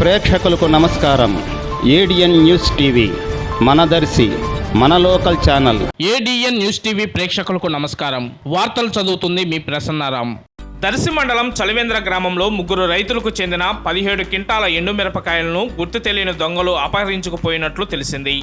ప్రేక్షకులకు నమస్కారం. ADN news TV మనదర్శి మన local channel. ADN news TV ప్రేక్షకులకు నమస్కారం. వార్తలు చదువుతుంది మీ ప్రసన్నారాం. దర్శి మండలం చలివేంద్ర గ్రామంలో ముగ్గురు రైతులకు చెందిన పదిహేడు క్వింటాల ఎండుమిరపకాయలను గుర్తు తెలియని దొంగలు అపహరించుకుపోయినట్లు తెలిసింది.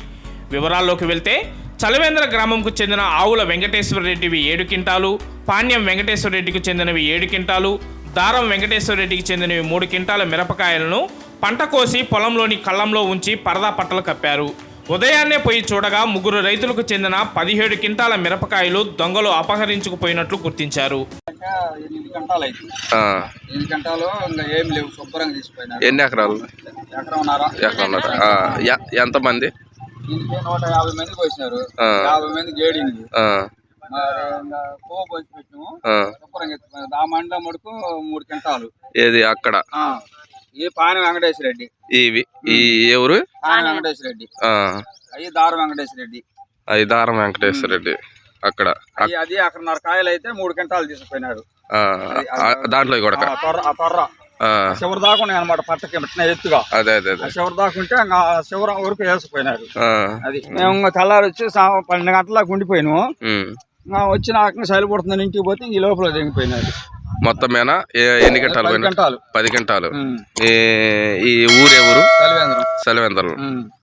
వివరాల్లోకి వెళ్తే చలివేంద్ర గ్రామంకు చెందిన ఆవుల వెంకటేశ్వర రెడ్డివి ఏడు క్వింటాలు పాణ్యం వెంకటేశ్వర రెడ్డికి చెందినవి ఏడు క్వింటాలు దారం వెంకటేశ్వర రెడ్డికి చెందినవి మూడు క్వింటాల మిరపకాయలను పంట కోసి పొలంలోని కళ్ళంలో ఉంచి పరదా పట్టలు కప్పారు. ఉదయాన్నే పోయి చూడగా ముగ్గురు రైతులకు చెందిన పదిహేడు క్వింటాల మిరపకాయలు దొంగలు అపహరించుకుపోయినట్లు గుర్తించారు. ఎన్ని ఎకరాలు? ఎకరం ఉన్నారా? ఎక్కడ ఉన్నారు ఆ, ఎ- ఎంతమంది? దీనికి నూట యాభై మంది పోసినారు. యాభై మంది గేడింగ్ పోసి పెట్టినాము. ఆ, మండలం మటుకు మూడు గంటలు ఏది అక్కడ? ఈ పాని వెంకటేశ్వర రెడ్డి. ఇవి ఈ ఎవరు పాని వెంకటేశ్వర రెడ్డి. అవి దారు వెంకటేశ్వర రెడ్డి. అది దారం వెంకటేశ్వర రెడ్డి. అక్కడ అవి అది అక్కడన్నర కాయలు అయితే మూడు గంటలు తీసుకుపోయినారు దాంట్లో కూడా తొర్ర చివరి దాకా ఉన్నాయి అనమాట పట్టకి ఎత్తుగా. అదే అదే చివరి దాకా ఉంటే చివరి వరకు వేసుకుపోయినారు. అది మేము తెల్లారి వచ్చి పన్నెండు గంటలకు ఉండిపోయినాము. ఉమ్. ఇంకా వచ్చి నాకు సైలు పడుతుందని ఇంటికి పోతే ఈ లోపల దిగిపోయినారు. మొత్తం మీద ఏ- ఎన్ని గంటలు పది గంటలు. ఈ ఈ ఊరు ఎవరు చలివేంద్రం సెలవేందరం.